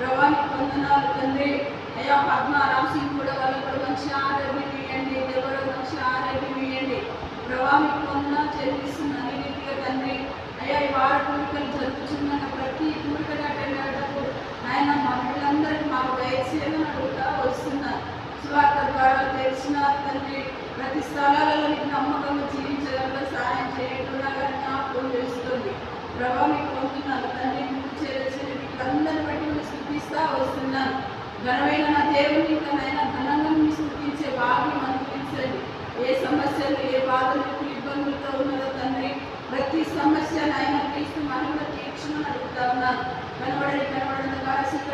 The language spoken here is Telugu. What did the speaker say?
ప్రభానికి వందనాలు తండ్రి. అయ్యా పద్మారామ్ సింగ్ కూడా వాళ్ళకు కూడా మంచి ఆరోగ్యం ఇవ్వండి. దేవుడు మంచి ఆరోగ్యం ఇవ్వండి. ప్రభావికి వందనాలు చెల్లిస్తున్నాను. నీతిగా తండ్రి. అయ్యా ఈ వార కోరికలు జరుగుతున్న ప్రతి కోరికలు అటెండేటప్పుడు ఆయన మా పిల్లలందరికీ మాకు దయచేయమని అడుగుతా వస్తున్నారు సువార్త ద్వారా తెలిసిన తండ్రి. ప్రతి స్థలాలలో నీకు నమ్మకంగా జీవించడంలో సహాయం చేయకుండా జ్ఞాపకం చేస్తుంది ప్రభావ మీకు ఘనమైన నా దేవుని కనైనా ఘనంగా మీ స్థుతించే భాగ్యం అనుభవించండి ఏ సమస్యలు ఏ బాధలు ఇబ్బందులతో ఉన్నదో తండ్రి ప్రతి సమస్య నాయన క్రీస్తు మహిమ తీర్చుమని అడుగుతా ఉన్నాను కనబడని కనబడిన కాశీక